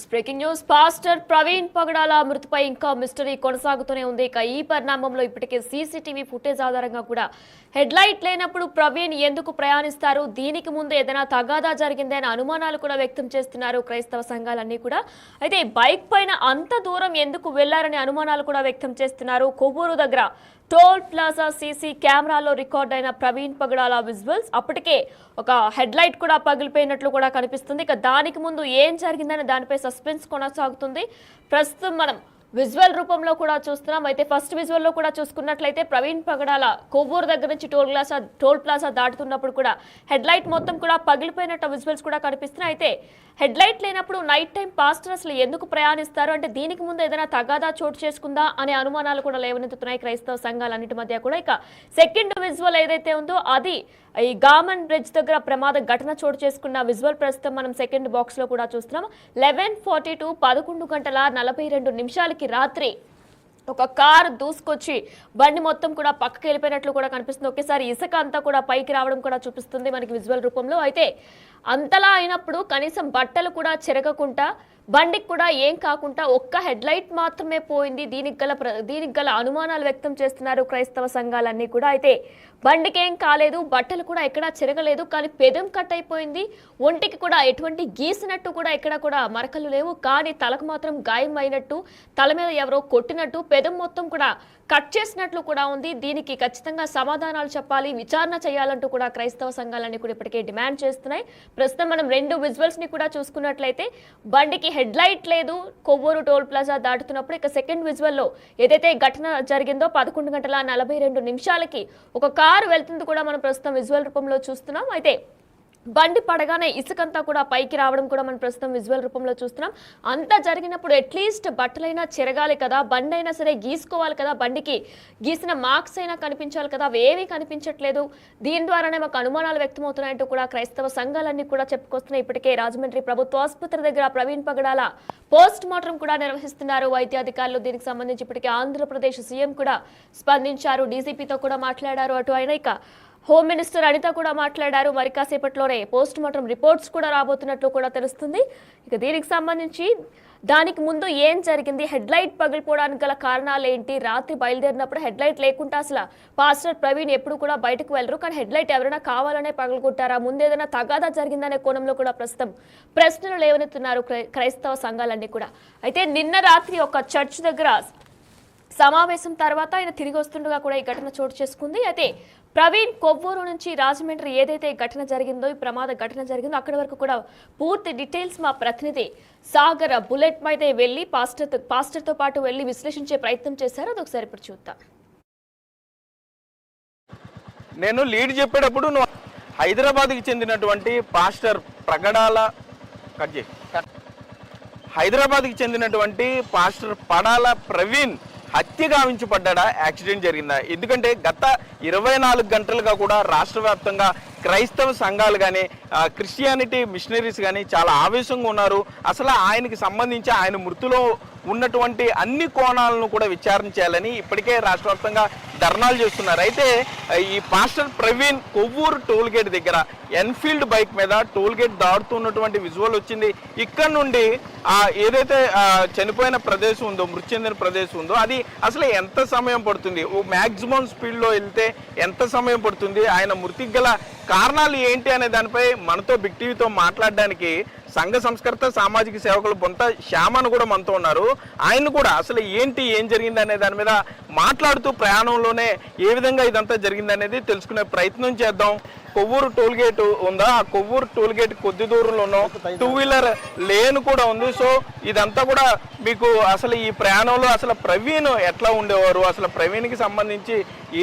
Breaking news pastor Praveen Pagadala మృతిపై ఇంకా mystery కొనసాగుతూనే ఉంది. ఇక ఈ పరిణామంలో ఇప్పటికే సీసీటీవీ ఫుటేజ్ ఆధారంగా కూడా హెడ్లైట్ లేనప్పుడు ప్రవీణ్ ఎందుకు ప్రయాణిస్తారు? దీనికి ముందు ఏదైనా తగాదా జరిగిందే అనుమానాలు కూడా వ్యక్తం చేస్తున్నారు క్రైస్తవ సంఘాలన్నీ కూడా. అయితే బైక్ పైన అంత దూరం ఎందుకు వెళ్ళారనే అనుమానాలు కూడా వ్యక్తం చేస్తున్నారు. కొవ్వూరు దగ్గర టోల్ ప్లాజా సీసీ కెమెరాలో రికార్డ్ అయిన ప్రవీణ్ పగడాల విజువల్స్. అప్పటికే ఒక హెడ్ లైట్ కూడా పగిలిపోయినట్లు కూడా కనిపిస్తుంది. ఇక దానికి ముందు ఏం జరిగిందనే దానిపై సస్పెన్స్ కొనసాగుతుంది. ప్రస్తుతం మనం విజువల్ రూపంలో కూడా చూస్తున్నాం. అయితే ఫస్ట్ విజువల్లో కూడా చూసుకున్నట్లయితే ప్రవీణ్ పగడాల కొవ్వూరు దగ్గర నుంచి టోల్ ప్లాజా టోల్ ప్లాజా దాటుతున్నప్పుడు కూడా హెడ్ లైట్ మొత్తం కూడా పగిలిపోయినట్టు విజువల్స్ కూడా కనిపిస్తున్నాయి. అయితే హెడ్ లైట్ లేనప్పుడు నైట్ టైం పాస్టర్ అసలు ఎందుకు ప్రయాణిస్తారు? అంటే దీనికి ముందు ఏదైనా తగాదా చోటు చేసుకుందా అనే అనుమానాలు కూడా లేవనెత్తుతున్నాయి. క్రైస్తవ సంఘాలన్నిటి మధ్య కూడా. ఇక సెకండ్ విజువల్ ఏదైతే ఉందో అది ఈ గామన్ బ్రిడ్జ్ దగ్గర ప్రమాద ఘటన చోటు చేసుకున్న విజువల్ ప్రస్తుతం మనం సెకండ్ బాక్స్లో కూడా చూస్తున్నాం. లెవెన్ ఫార్టీ టూ పదకొండు గంటల నలభై రెండు నిమిషాలకి రాత్రి ఒక కారు దూసుకొచ్చి బండి మొత్తం కూడా పక్కకి వెళ్ళిపోయినట్లు కూడా కనిపిస్తుంది. ఒకేసారి ఇసుక అంతా కూడా పైకి రావడం కూడా చూపిస్తుంది మనకి విజువల్ రూపంలో. అయితే అంతలా అయినప్పుడు కనీసం బట్టలు కూడా చెరగకుండా బండికి కూడా ఏం కాకుండా ఒక్క హెడ్ లైట్ మాత్రమే పోయింది. దీనికి గల ప్ర- దీనికి గల అనుమానాలు వ్యక్తం చేస్తున్నారు క్రైస్తవ సంఘాలన్నీ కూడా. అయితే బండికి ఏం కాలేదు బట్టలు కూడా ఎక్కడా చెరగలేదు కానీ పెదం కట్ అయిపోయింది. ఒంటికి కూడా ఎటువంటి గీసినట్టు కూడా ఎక్కడ కూడా మరకలు లేవు. కానీ తలకు మాత్రం గాయం అయినట్టు తల మీద ఎవరో కొట్టినట్టు పెదం మొత్తం కూడా కట్ చేసినట్లు కూడా ఉంది. దీనికి ఖచ్చితంగా సమాధానాలు చెప్పాలి. విచారణ చేయాలంటూ కూడా క్రైస్తవ సంఘాలన్నీ కూడా ఇప్పటికే డిమాండ్ చేస్తున్నాయి. ప్రస్తుతం మనం రెండు విజువల్స్ని కూడా చూసుకున్నట్లయితే బండికి హెడ్ లైట్ లేదు. కొవ్వూరు టోల్ ప్లాజా దాటుతున్నప్పుడు ఇక సెకండ్ విజువల్లో ఏదైతే ఘటన జరిగిందో పదకొండు గంటల నలభై రెండు నిమిషాలకి ఒక కారు వెళ్తుంది కూడా మనం ప్రస్తుతం విజువల్ రూపంలో చూస్తున్నాం. అయితే బండి పడగానే ఇసుకంతా కూడా పైకి రావడం కూడా మనం ప్రస్తుతం విజువల్ రూపంలో చూస్తున్నాం. అంతా జరిగినప్పుడు అట్లీస్ట్ బట్టలైనా చెరగాలి కదా బండి అయినా సరే గీసుకోవాలి కదా బండికి గీసిన మార్క్స్ అయినా కనిపించాలి కదా అవి ఏమీ కనిపించట్లేదు. దీని ద్వారానే మాకు అనుమానాలు వ్యక్తమవుతున్నాయంటూ కూడా క్రైస్తవ సంఘాలన్నీ కూడా చెప్పుకొస్తున్నాయి. ఇప్పటికే రాజమండ్రి ప్రభుత్వ ఆసుపత్రి దగ్గర ప్రవీణ్ పగడాల పోస్ట్ మార్టం కూడా నిర్వహిస్తున్నారు. వైద్యాధికారులు దీనికి సంబంధించి ఇప్పటికే ఆంధ్రప్రదేశ్ సీఎం కూడా స్పందించారు. డీజీపీతో కూడా మాట్లాడారు. అటు ఆయన ఇక హోమ్ మినిస్టర్ అనిత కూడా మాట్లాడారు. మరి కాసేపట్లోనే పోస్ట్ మార్టం రిపోర్ట్స్ కూడా రాబోతున్నట్లు కూడా తెలుస్తుంది. ఇక దీనికి సంబంధించి దానికి ముందు ఏం జరిగింది? హెడ్ లైట్ పగిలిపోవడానికి గల కారణాలు ఏంటి రాత్రి బయలుదేరినప్పుడు హెడ్ లైట్ లేకుండా అసలు పాస్టర్ ప్రవీణ్ ఎప్పుడు కూడా బయటకు వెళ్ళరు. కానీ హెడ్ లైట్ ఎవరైనా కావాలనే పగలగొట్టారా ముందు ఏదైనా తగాదా జరిగిందనే కోణంలో కూడా ప్రస్తుతం ప్రశ్నలు లేవనెత్తున్నారు క్రై- క్రైస్తవ సంఘాలన్నీ కూడా. అయితే నిన్న రాత్రి ఒక చర్చ్ దగ్గర సమావేశం తర్వాత ఆయన తిరిగి వస్తుండగా కూడా ఈ ఘటన చోటు చేసుకుంది. అయితే ప్రవీణ్ కొవ్వూరు నుంచి రాజమండ్రి ఏదైతే ఘటన జరిగిందో ఈ ప్రమాద ఘటన జరిగిందో అక్కడి వరకు కూడా పూర్తి డీటెయిల్స్ మా ప్రతినిధి సాగర్ బుల్లెట్ మీద వెళ్ళి పాస్టర్ పాస్టర్తో పాటు వెళ్ళి విశ్లేషించే ప్రయత్నం చేశారు. అది ఒకసారి ఇప్పుడు చూద్దాం. నేను లీడ్ చెప్పేటప్పుడు నువ్వు హైదరాబాద్కి చెందినటువంటి పాస్టర్ ప్రగడాల కట్ చేయి. హైదరాబాద్కి చెందినటువంటి పాస్టర్ పడాల ప్రవీణ్ హత్య గావించబడ్డా యాక్సిడెంట్ జరిగిందా? ఎందుకంటే గత ఇరవై నాలుగు గంటలుగా కూడా రాష్ట్ర వ్యాప్తంగా క్రైస్తవ సంఘాలు కానీ క్రిస్టియానిటీ మిషనరీస్ కానీ చాలా ఆవేశంగా ఉన్నారు. అసలు ఆయనకి సంబంధించి ఆయన మృతిలో ఉన్నటువంటి అన్ని కోణాలను కూడా విచారణ చేయాలని ఇప్పటికే రాష్ట్ర వ్యాప్తంగా ధర్నాలు చేస్తున్నారు. అయితే ఈ pastor Praveen Kovvur toll gate దగ్గర ఎన్ఫీల్డ్ బైక్ మీద టోల్ గేట్ దాడుతున్నటువంటి విజువల్ వచ్చింది. ఇక్కడ నుండి ఆ ఏదైతే చనిపోయిన ప్రదేశం ఉందో మృతి చెందిన ప్రదేశం ఉందో అది అసలు ఎంత సమయం పడుతుంది? ఓ మ్యాక్సిమం స్పీడ్లో వెళ్తే ఎంత సమయం పడుతుంది? ఆయన మృతికి గల కారణాలు ఏంటి అనే దానిపై మనతో బిగ్ టీవీతో మాట్లాడడానికి సంఘ సంస్కర్త సామాజిక సేవకులు బొంత శ్యామను కూడా మనతో ఉన్నారు. ఆయన కూడా అసలు ఏంటి ఏం జరిగింది అనే దాని మీద మాట్లాడుతూ ప్రయాణంలోనే ఏ విధంగా ఇదంతా జరిగింది అనేది తెలుసుకునే ప్రయత్నం చేద్దాం. కొవ్వూరు టోల్ గేట్ ఉందా? ఆ కొవ్వూరు టోల్ గేట్ కొద్ది దూరంలోనో టూ వీలర్ లేన్ కూడా ఉంది. సో ఇదంతా కూడా మీకు అసలు ఈ ప్రయాణంలో అసలు ప్రవీణ్ ఎట్లా ఉండేవారు? అసలు ప్రవీణ్కి సంబంధించి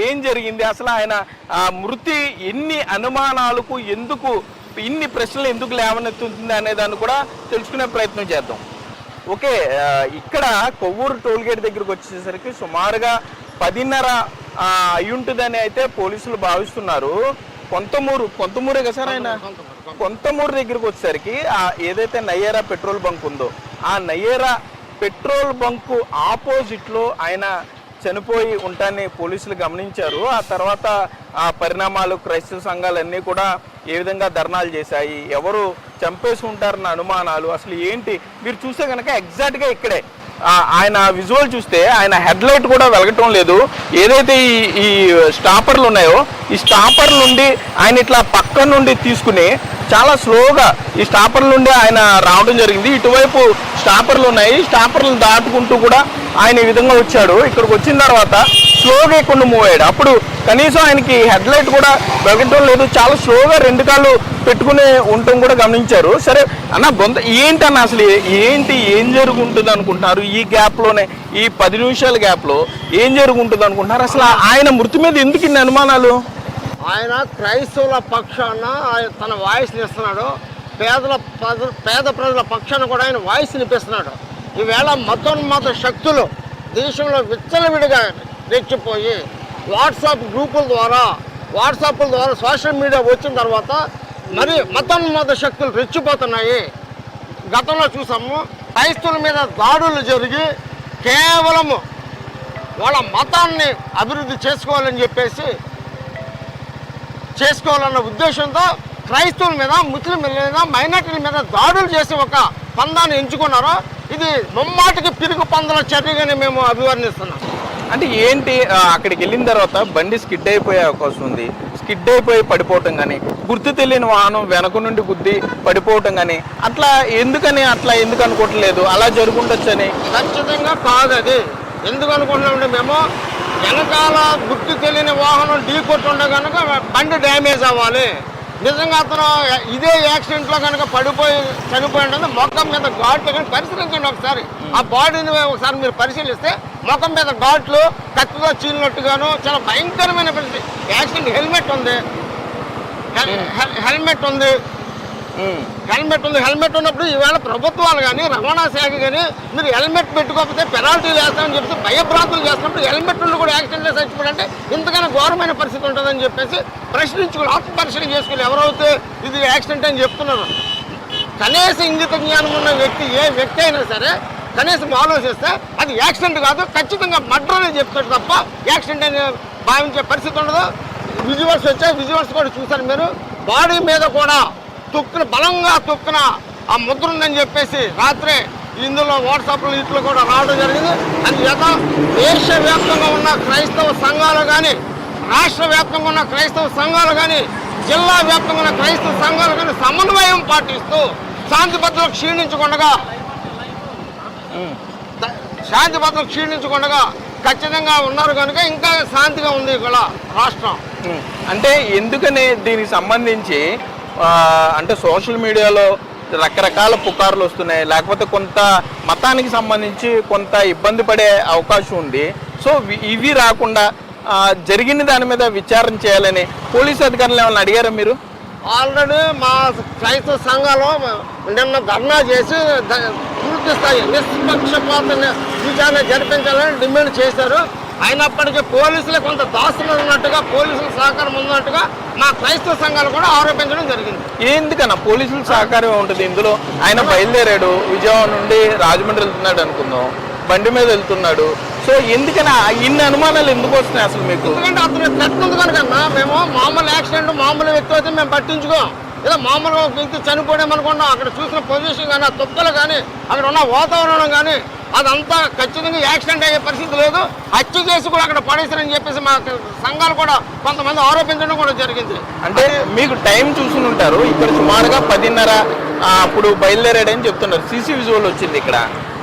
ఏం జరిగింది? అసలు ఆయన ఆ మృతి ఎన్ని అనుమానాలకు ఎందుకు ఇన్ని ప్రశ్నలు ఎందుకు లేవనెత్తుతుంది అనే దాన్ని కూడా తెలుసుకునే ప్రయత్నం చేద్దాం. ఓకే ఇక్కడ కొవ్వూరు టోల్ గేట్ దగ్గరకు వచ్చేసరికి సుమారుగా పదిన్నర ఆ, అయి ఉంటుందని అయితే పోలీసులు భావిస్తున్నారు. కొంతమూరు కొంతమూరే కదా సార్ ఆయన? కొంతమూరు దగ్గరకు వచ్చేసరికి ఆ ఏదైతే నయ్యేరా పెట్రోల్ బంక్ ఉందో ఆ నయ్యేరా పెట్రోల్ బంకు ఆపోజిట్లో ఆయన చనిపోయి ఉంటాన్ని పోలీసులు గమనించారు. ఆ తర్వాత ఆ పరిణామాలు క్రైస్తవ సంఘాలన్నీ కూడా ఏ విధంగా ధర్నాలు చేశాయి ఎవరు చంపేసి ఉంటారన్న అనుమానాలు అసలు ఏంటి? మీరు చూస్తే కనుక ఎగ్జాక్ట్గా ఇక్కడే. ఆయన విజువల్ చూస్తే ఆయన హెడ్లైట్ కూడా వెలగటం లేదు. ఏదైతే ఈ ఈ స్టాపర్లు ఉన్నాయో ఈ స్టాపర్ నుండి ఆయన ఇట్లా పక్క నుండి తీసుకుని చాలా స్లోగా ఈ స్టాపర్ల నుండి ఆయన రావడం జరిగింది. ఇటువైపు స్టాపర్లు ఉన్నాయి. స్టాపర్లు దాటుకుంటూ కూడా ఆయన ఈ విధంగా వచ్చాడు. ఇక్కడికి వచ్చిన తర్వాత స్లోగా ఇక్కడ మూవ్ అయ్యాడు. అప్పుడు కనీసం ఆయనకి హెడ్ లైట్ కూడా వెగటం లేదు. చాలా స్లోగా రెండు కాళ్ళు పెట్టుకునే ఉండటం కూడా గమనించారు. సరే అన్న బొంద ఏంటి అన్న అసలు ఏంటి ఏం జరుగుంటుంది అనుకుంటున్నారు? ఈ గ్యాప్లోనే ఈ పది నిమిషాల గ్యాప్లో ఏం జరుగుంటుంది అనుకుంటున్నారు? అసలు ఆయన మృతి మీద ఎందుకు ఇన్ని అనుమానాలు? ఆయన క్రైస్తవుల పక్షాన ఆయన తన వాయిస్ని ఇస్తున్నాడు. పేదల ప్రజ- పేద ప్రజల పక్షాన కూడా ఆయన వాయిస్ వినిపిస్తున్నాడు ఈవేళ మతోన్మత శక్తులు దేశంలో విచ్చలవిడిగా రెచ్చిపోయి వాట్సాప్ గ్రూపుల ద్వారా వాట్సాప్ల ద్వారా సోషల్ మీడియా వచ్చిన తర్వాత మరి మతోన్మత శక్తులు రెచ్చిపోతున్నాయి. గతంలో చూసాము క్రైస్తవుల మీద దాడులు జరిగి కేవలము వాళ్ళ మతాన్ని అభివృద్ధి చేసుకోవాలని చెప్పేసి చేసుకోవాలన్న ఉద్దేశంతో క్రైస్తవుల మీద ముస్లింల మీద మైనార్టీల మీద దాడులు చేసి ఒక పందాన్ని ఎంచుకున్నారో ఇది ముమ్మాటికి పిరుగు పందల చర్యగానే మేము అభివర్ణిస్తున్నాం. అంటే ఏంటి అక్కడికి వెళ్ళిన తర్వాత బండి స్కిడ్ అయిపోయే అవకాశం ఉంది. స్కిడ్ అయిపోయి పడిపోవటం కానీ గుర్తు తెలియని వాహనం వెనక నుండి గుద్ది పడిపోవటం కానీ అట్లా ఎందుకని అట్లా ఎందుకు అనుకోవట్లేదు? అలా జరుగుండొచ్చని? ఖచ్చితంగా కాదు అది ఎందుకు అనుకుంటున్నామంటే మేము వెనకాల గుర్తు తెలియని వాహనం ఢీ కొట్టుండే కనుక బండి డ్యామేజ్ అవ్వాలి. నిజంగా అతను ఇదే యాక్సిడెంట్లో కనుక పడిపోయి చనిపోయి ఉంటుంది మొఖం మీద ఘాట్లు కానీ పరిశీలించండి ఒకసారి. ఆ బాడీని ఒకసారి మీరు పరిశీలిస్తే మొఖం మీద ఘాట్లు కత్తితో చీలినట్టుగాను చాలా భయంకరమైన పరిస్థితి. యాక్సిడెంట్ హెల్మెట్ ఉంది. హెల్- హెల్మెట్ ఉంది. హెల్మెట్ ఉంది. హెల్మెట్ ఉన్నప్పుడు ఈవేళ ప్రభుత్వాలు కానీ రవాణా శాఖ కానీ మీరు హెల్మెట్ పెట్టుకోకపోతే పెనాల్టీలు వేస్తామని చెప్పి భయభ్రాంతులు చేస్తున్నప్పుడు హెల్మెట్ ఉండి కూడా యాక్సిడెంట్ చేసి చచ్చిపోయాడంటే ఇంతకైనా ఘోరమైన పరిస్థితి ఉంటుందని చెప్పేసి ప్రశ్నించుకుని ఆత్మపరిశీలన చేసుకుని ఎవరైతే ఇది యాక్సిడెంట్ అని చెప్తున్నారు కనీస ఇంగిత జ్ఞానం ఉన్న వ్యక్తి ఏ వ్యక్తి అయినా సరే కనీసం ఆలోచిస్తే అది యాక్సిడెంట్ కాదు ఖచ్చితంగా మర్డర్ అని చెప్తాడు తప్ప యాక్సిడెంట్ అని భావించే పరిస్థితి ఉండదు. విజువల్స్ వచ్చాయి. విజువల్స్ కూడా చూశారు మీరు. బాడీ మీద కూడా తొక్కున బలంగా తొక్కున ఆ ముద్ర ఉందని చెప్పేసి రాత్రే ఇందులో వాట్సాప్లో ఇట్లు కూడా రావడం జరిగింది. అందుచేత దేశవ్యాప్తంగా ఉన్న క్రైస్తవ సంఘాలు కానీ రాష్ట్ర వ్యాప్తంగా ఉన్న క్రైస్తవ సంఘాలు కానీ జిల్లా వ్యాప్తంగా ఉన్న క్రైస్తవ సంఘాలు కానీ సమన్వయం పాటిస్తూ శాంతి భద్రతలు క్షీణించకుండా శాంతి భద్రతలు క్షీణించకుండా ఖచ్చితంగా ఉన్నారు కనుక ఇంకా శాంతిగా ఉంది ఇక్కడ రాష్ట్రం. అంటే ఎందుకనే దీనికి సంబంధించి అంటే సోషల్ మీడియాలో రకరకాల పుకార్లు వస్తున్నాయి. లేకపోతే కొంత మతానికి సంబంధించి కొంత ఇబ్బంది పడే అవకాశం ఉంది. సో ఇవి రాకుండా జరిగిన దాని మీద విచారణ చేయాలని పోలీసు అధికారులు ఏమైనా అడిగారా మీరు? ఆల్రెడీ మా క్రైస్తవ సంఘాలు నిన్న ధర్నా చేసి పూర్తి స్థాయి నిష్పక్షపాత విచారణ జరిపించాలని డిమాండ్ చేశారు. అయినప్పటికీ పోలీసులు కొంత దాసులు ఉన్నట్టుగా పోలీసుల సహకారం ఉన్నట్టుగా మా క్రైస్తవ సంఘాలు కూడా ఆరోపించడం జరిగింది. ఎందుకన్నా పోలీసుల సహకారం ఉంటుంది. ఇందులో ఆయన బయలుదేరాడు. విజయవాడ నుండి రాజమండ్రి వెళ్తున్నాడు అనుకుందాం. బండి మీద వెళ్తున్నాడు. సో ఎందుకని ఇన్ని అనుమానాలు ఎందుకు వస్తున్నాయి అసలు మీకు? ఎందుకంటే అతను కట్టింది కనుకన్నా మేము మామూలు యాక్సిడెంట్ మామూలు వ్యక్తి అయితే మేము పట్టించుకోం. ఏదో మామూలుగా వ్యక్తి చనిపోవడం అనుకున్నాం. అక్కడ చూసిన పొజిషన్ కానీ ఆ తుప్పలు కానీ అక్కడ ఉన్న వాతావరణం కానీ అదంతా ఖచ్చితంగా యాక్సిడెంట్ అయ్యే పరిస్థితి లేదు. హత్య చేసి కూడా అక్కడ పడేశారని చెప్పేసి మా సంఘాలు కూడా కొంతమంది ఆరోపించడం కూడా జరిగింది. అంటే మీకు టైం చూసుకుని ఉంటారు. ఇక్కడ సుమారుగా పదిన్నర అప్పుడు బయలుదేరాడని చెప్తున్నారు. సీసీ విజువల్ వచ్చింది ఇక్కడ.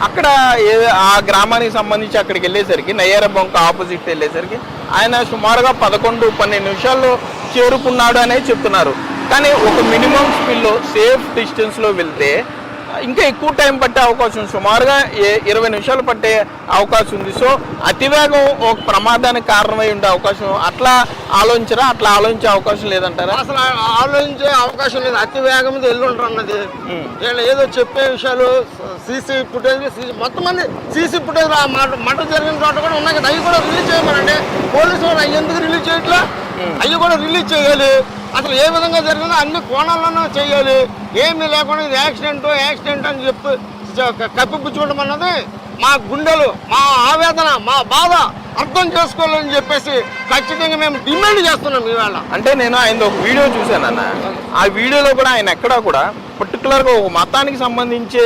అక్కడ ఏ ఆ గ్రామానికి సంబంధించి అక్కడికి వెళ్ళేసరికి నయ్యార బొంక ఆపోజిట్ వెళ్ళేసరికి ఆయన సుమారుగా పదకొండు పన్నెండు నిమిషాల్లో చేరుకున్నాడు అనే చెప్తున్నారు. కానీ ఒక మినిమం స్పీడ్లో సేఫ్ డిస్టెన్స్లో వెళ్తే ఇంకా ఎక్కువ టైం పట్టే అవకాశం సుమారుగా ఏ- ఇరవై నిమిషాలు పట్టే అవకాశం ఉంది. సో అతివేగం ఒక ప్రమాదానికి కారణమై ఉండే అవకాశం. అట్లా ఆలోచించరా? అట్లా ఆలోచించే అవకాశం లేదంటారా? అసలు ఆలోచించే అవకాశం లేదు. అతి వేగం మీద వెళ్ళి ఉంటారు అన్నది. వీళ్ళు ఏదో చెప్పే విషయాలు సీసీ ఫుటేజ్ మొత్తం మంది సీసీ ఫుటేజ్ మాట జరిగిన చోట కూడా ఉన్నాయి కదా. అవి కూడా రిలీజ్ చేయమనండి. పోలీసు వాళ్ళు ఎందుకు రిలీజ్ చేయట్లా? అవి కూడా రిలీజ్ చేయాలి. అసలు ఏ విధంగా జరిగిందో అన్ని కోణాల్లోనూ చేయాలి. ఏమీ లేకుండా ఇది యాక్సిడెంట్ యాక్సిడెంట్ అని చెప్పి చ- కప్పిపుచ్చుకోవడం అన్నది మా గుండెలు మా ఆవేదన మా బాధ అర్థం చేసుకోవాలని చెప్పేసి ఖచ్చితంగా మేము డిమాండ్ చేస్తున్నాం ఇవాళ. అంటే నేను ఆయన ఒక వీడియో చూశాను అన్న. ఆ వీడియోలో కూడా ఆయన ఎక్కడా కూడా పర్టికులర్గా ఒక మతానికి సంబంధించే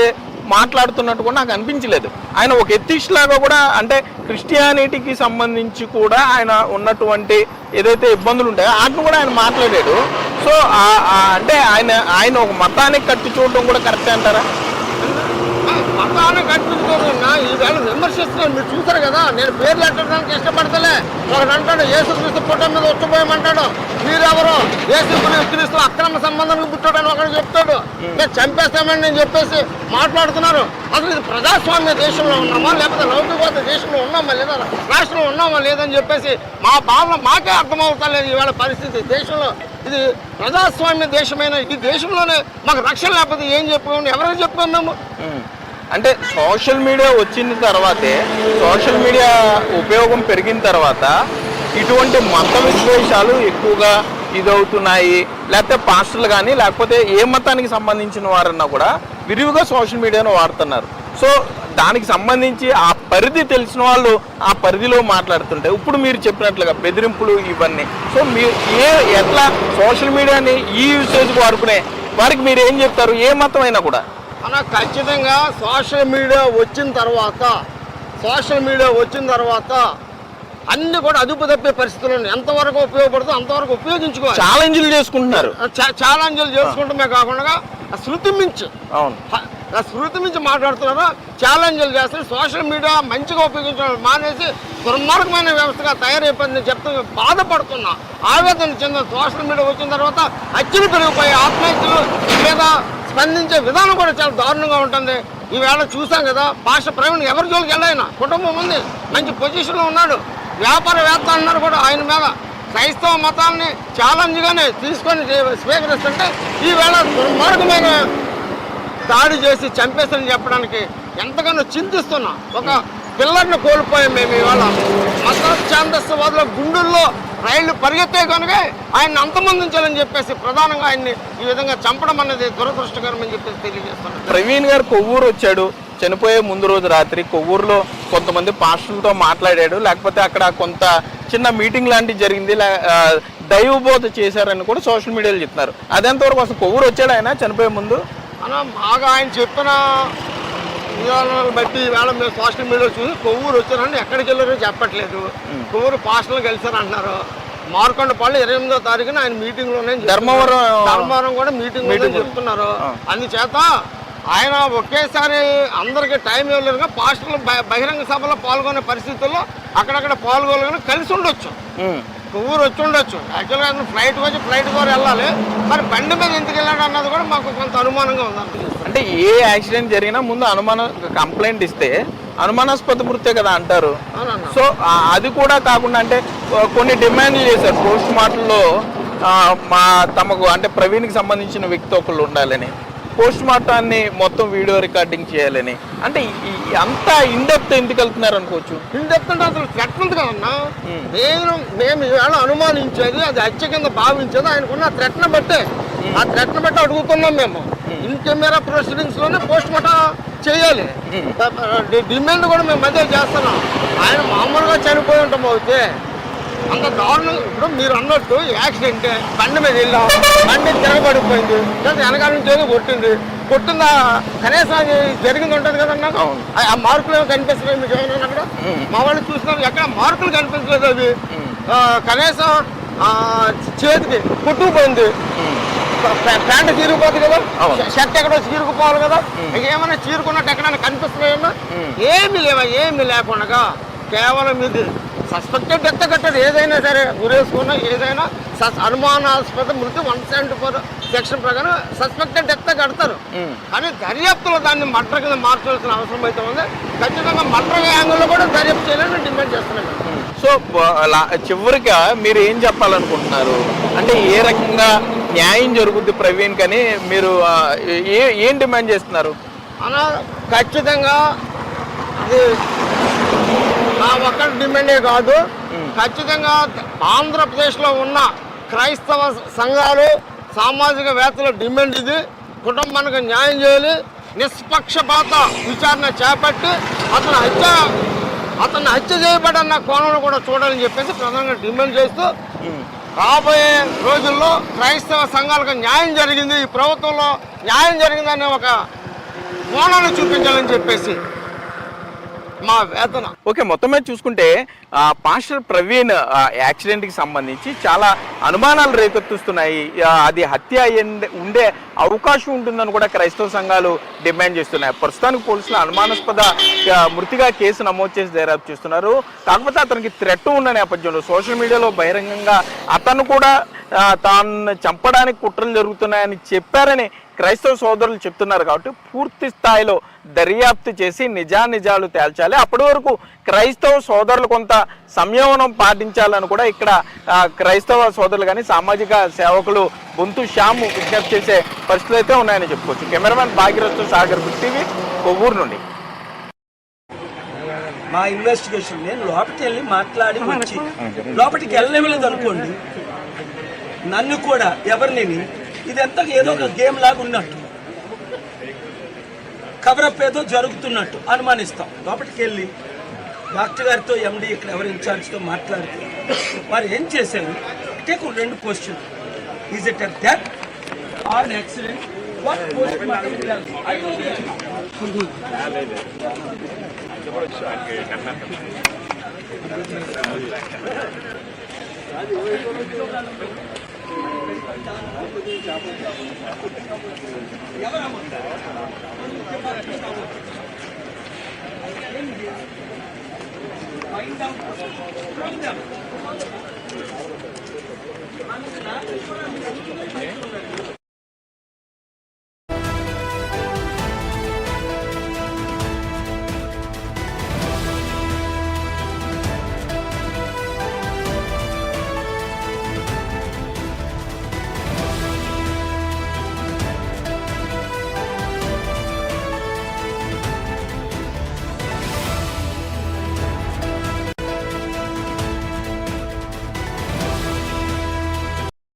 మాట్లాడుతున్నట్టు కూడా నాకు అనిపించలేదు. ఆయన ఒక ఎత్తిష్ లాగా కూడా అంటే క్రిస్టియానిటీకి సంబంధించి కూడా ఆయన ఉన్నటువంటి ఏదైతే ఇబ్బందులు ఉంటాయో వాటిని కూడా ఆయన మాట్లాడాడు. సో అంటే ఆయన ఆయన ఒక మతానికి కట్టి చూడడం కూడా కరెక్ట్ అంటారా? మతాన్ని కనిపించుకోకుండా ఈవేళ విమర్శిస్తున్నాను మీరు చూసారు కదా నేను పేర్లు ఎట్టడానికి ఇష్టపడతలే. ఒకడు అంటాడు యేసుక్రీస్తు పుట్టం మీద వచ్చిపోయమంటాడు మీరెవరు? యేసుక్రీస్తు అక్రమ సంబంధానికి పుట్టాడని ఒకడు చెప్తాడు. నేను చంపేస్తామని నేను చెప్పేసి మాట్లాడుతున్నారు. అసలు ఇది ప్రజాస్వామ్య దేశంలో ఉన్నామా లేకపోతే లౌకికవాద దేశంలో ఉన్నామా లేదా రాష్ట్రంలో ఉన్నామా లేదని చెప్పేసి మా భావన మాకే అర్థమవుతలేదు ఇవాళ పరిస్థితి. దేశంలో ఇది ప్రజాస్వామ్య దేశమైన ఈ దేశంలోనే మాకు రక్షణ లేకపోతే ఏం చెప్పుకోండి ఎవరైనా చెప్పుకున్నాము అంటే సోషల్ మీడియా వచ్చిన తర్వాతే సోషల్ మీడియా ఉపయోగం పెరిగిన తర్వాత ఇటువంటి మత విద్వేషాలు ఎక్కువగా ఇదవుతున్నాయి. లేకపోతే పాస్టర్లు కానీ లేకపోతే ఏ మతానికి సంబంధించిన వారన్నా కూడా విరివిగా సోషల్ మీడియాను వాడుతున్నారు. సో దానికి సంబంధించి ఆ పరిధి తెలిసిన వాళ్ళు ఆ పరిధిలో మాట్లాడుతుంటే ఇప్పుడు మీరు చెప్పినట్లుగా బెదిరింపులు ఇవన్నీ. సో మీరు ఏ ఎట్లా సోషల్ మీడియాని ఈ యూసేజ్కి వాడుకునే వారికి మీరు ఏం చెప్తారు? ఏ మతం అయినా కూడా. మన ఖచ్చితంగా సోషల్ మీడియా వచ్చిన తర్వాత సోషల్ మీడియా వచ్చిన తర్వాత అన్ని కూడా అదుపు తప్పే పరిస్థితులు ఉన్నాయి. ఎంతవరకు ఉపయోగపడుతుందో అంతవరకు ఉపయోగించుకోవాలి. ఛాలెంజ్లు చేసుకుంటున్నారు. ఛాలెంజ్లు చేసుకుంటమే కాకుండా ఆ శృతి మించి. అవును. శృతి మించి మాట్లాడుతున్నారు? ఛాలెంజ్లు చేస్తారు సోషల్ మీడియా మంచిగా ఉపయోగించడం మానేసి దుర్మార్గమైన వ్యవస్థగా తయారైపోయింది చెప్తూ బాధపడుతున్నా. ఆవేదన చెందిన సోషల్ మీడియా వచ్చిన తర్వాత హత్యలు పెరిగిపోయి ఆత్మహత్యలు మీద స్పందించే విధానం కూడా చాలా దారుణంగా ఉంటుంది. ఈవేళ చూసాం కదా భాష ప్రవీణ్ ఎవరి జోలికి వెళ్ళాయన? కుటుంబం ఉంది. మంచి పొజిషన్లో ఉన్నాడు. వ్యాపారవేత్త అన్నారు కూడా ఆయన మీద. క్రైస్తవ మతాన్ని ఛాలెంజ్గానే తీసుకొని స్వీకరిస్తుంటే ఈవేళ దుర్మార్గమైన దాడి చేసి చంపేస్తానని చెప్పడానికి ఎంతగానో చింతిస్తున్నా. ఒక పిల్లర్ని కోల్పోయాం మేము ఇవాళ మత ఛాందస్వాదుల గుండెల్లో రైళ్ళు పరిగెత్తే కనుక ఆయన్ని అంతమొందించాలని చెప్పేసి ప్రధానంగా ఆయన్ని ఈ విధంగా చంపడం అన్నది దురదృష్టకరం అని చెప్పేసి తెలియజేస్తున్నాను ప్రవీణ్ గారు కొవ్వూరు వచ్చాడు చనిపోయే ముందు రోజు రాత్రి కొవ్వూరులో కొంతమంది పాస్టర్లతో మాట్లాడాడు లేకపోతే అక్కడ కొంత చిన్న మీటింగ్ లాంటిది జరిగింది దైవబోధ చేశారని కూడా సోషల్ మీడియాలో చెప్తున్నారు. అదెంతవరకు అసలు కొవ్వూరు వచ్చాడు ఆయన చనిపోయే ముందు? అన్న బాగా ఆయన చెప్పిన విధానాలను బట్టి ఈవేళ మేము సోషల్ మీడియా చూసి కొవ్వూరు వచ్చారని ఎక్కడికి వెళ్ళారో చెప్పట్లేదు. కొవ్వూరు పాస్టర్లు కలిసారు అంటున్నారు మార్కొండపల్లి ఇరవై ఎనిమిదో తారీఖున ఆయన మీటింగ్లోనే ధర్మవరం ధర్మవరం కూడా మీటింగ్. చెప్తున్నారు. అందుచేత ఆయన ఒకేసారి అందరికి టైం ఇవ్వలేరుగా పాస్టర్లు బ- బహిరంగ సభలో పాల్గొనే పరిస్థితుల్లో అక్కడక్కడ పాల్గొనగానే కలిసి ఉండొచ్చు. ఊరు వచ్చి ఉండొచ్చు. యాక్చువల్గా అతను ఫ్లైట్ వచ్చి ఫ్లైట్ ద్వారా వెళ్ళాలి. మరి బండి మీద ఎందుకు వెళ్ళాడు అన్నది కూడా మాకు కొంత అనుమానంగా ఉంది. అంటే ఏ యాక్సిడెంట్ జరిగినా ముందు అనుమానం కంప్లైంట్ ఇస్తే అనుమానాస్పద వృత్తే కదా అంటారు. సో అది కూడా కాకుండా అంటే కొన్ని డిమాండ్లు చేశారు. పోస్ట్ మార్టంలో మా తమకు అంటే ప్రవీణ్కి సంబంధించిన వ్యక్తి ఒకళ్ళు ఉండాలని. పోస్ట్ మార్టాన్ని మొత్తం వీడియో రికార్డింగ్ చేయాలని. అంటే అంత ఇండెప్త్ ఎందుకు వెళ్తున్నారు అనుకోవచ్చు? నేను చెప్తుంటే అసలు థ్రెట్ ఉంది కదన్నా నేను మేము ఈవేళ అనుమానించేది అది హత్య కింద భావించేది ఆయనకున్న థ్రెట్ను బట్టే. ఆ థ్రెట్ను బట్టి అడుగుతున్నాం మేము. ఇన్ కెమెరా ప్రొసీడింగ్స్లోనే పోస్ట్ మార్టం చేయాలి డిమాండ్ కూడా మేము అదే చేస్తున్నాం. ఆయన మామూలుగా చనిపోయి ఉంటాం అయితే అంత దారుణం ఇప్పుడు మీరు అన్నట్టు యాక్సిడెంట్ బండి మీద వెళ్ళాం బండి తిరగబడిపోయింది లేదా వెనకాల నుంచి ఏదో కొట్టింది. కొట్టిందా? కనీసం అది జరిగింది ఉంటుంది కదన్నా. ఆ- మార్కులు ఏమో కనిపిస్తున్నాయి మీకు ఏమైనా అక్కడ? మా వాళ్ళు చూస్తున్నారు ఎక్కడ మార్కులు కనిపించలేదు అవి. ఆ, కనీసం చేతికి కొట్టుకుపోయింది. ప్యా- ప్యాంట్ చీరుకుపోతుంది కదా? షర్ట్ ఎక్కడో చీరుకుపోవాలి కదా? ఏమైనా చీరుకున్నట్టు ఎక్కడైనా కనిపిస్తున్నాయన్నా ఏమి లేవా ఏమి లేకుండా కేవలం ఇది. సస్పెక్టెడ్ డెత్ కట్టారు ఏదైనా సరే గురేసుకున్నా ఏదైనా సస్ అనుమానాస్పద మృతి వన్ సెవెంటీ ఫోర్ సెక్షన్ ప్రకారం సస్పెక్టెడ్ డెత్ కడతారు కానీ దర్యాప్తులో దాన్ని మట్ర కింద మార్చాల్సిన అవసరం అయితే ఉంది. ఖచ్చితంగా మట్ర యాంగిల్లో కూడా దర్యాప్తు చేయాలని డిమాండ్ చేస్తున్నాను సో చివరిగా మీరు ఏం చెప్పాలనుకుంటున్నారు? అంటే ఏ రకంగా న్యాయం జరుగుద్ది ప్రవీణ్ కని మీరు ఏ ఏం డిమాండ్ చేస్తున్నారు? అలా ఖచ్చితంగా ఇది నా ఒక్కరి డిమాండే కాదు. ఖచ్చితంగా ఆంధ్రప్రదేశ్లో ఉన్న క్రైస్తవ సంఘాలు సామాజిక వేత్తల డిమాండ్ ఇది. కుటుంబానికి న్యాయం చేయాలి. నిష్పక్షపాత విచారణ చేపట్టి అతను హత్య అతన్ని హత్య చేయబడన్న కోణంలో కూడా చూడాలని చెప్పేసి ప్రధానంగా డిమాండ్ చేస్తూ రాబోయే రోజుల్లో క్రైస్తవ సంఘాలకు న్యాయం జరిగింది. ఈ ప్రభుత్వంలో న్యాయం జరిగిందనే ఒక కోణాన్ని చూపించాలని చెప్పేసి మా వేతన ఓకే మొత్తం మీద చూసుకుంటే పాస్టర్ ప్రవీణ్ ఆ, యాక్సిడెంట్కి సంబంధించి చాలా అనుమానాలు రేకెత్తుస్తున్నాయి. అది హత్య అయ్యే ఉండే అవకాశం ఉంటుందని కూడా క్రైస్తవ సంఘాలు డిమాండ్ చేస్తున్నాయి. ప్రస్తుతానికి పోలీసులు అనుమానాస్పద మృతిగా కేసు నమోదు చేసి దర్యాప్తు చేస్తున్నారు. కాకపోతే అతనికి థ్రెట్ ఉన్న నేపథ్యంలో సోషల్ మీడియాలో బహిరంగంగా అతను కూడా తాను చంపడానికి కుట్రలు జరుగుతున్నాయని చెప్పారని క్రైస్తవ సోదరులు చెప్తున్నారు కాబట్టి పూర్తి స్థాయిలో దర్యాప్తు చేసి నిజానిజాలు తేల్చాలి. అప్పటి వరకు క్రైస్తవ సోదరులు కొంత సంయమనం పాటించాలని కూడా ఇక్కడ క్రైస్తవ సోదరులు కానీ సామాజిక సేవకులు బొంతు శ్యాము విజ్ఞప్తి చేసే పరిస్థితులు అయితే ఉన్నాయని చెప్పుకోవచ్చు. కెమెరామెన్ భాగీరథ్ సాగర్ టీవీ కొవ్వూరు నుండి. మా ఇన్వెస్టిగేషన్ నేను లోపలికి వెళ్ళి మాట్లాడి వచ్చి లోపలికి వెళ్ళలేదు అనుకోండి నన్ను కూడా ఎవరిని ఇదంతా ఏదో ఒక గేమ్ లాగా ఉన్నట్టు. కవరప్ ఏదో జరుగుతున్నట్టు అనుమానిస్తాం. లోపలికి వెళ్ళి డాక్టర్ గారితో ఎండి ఇక్కడ ఎవరు ఇన్ఛార్జ్తో మాట్లాడితే వారు ఏం చేశారు? టేక్ రెండు question is it death or accident what post find out from them.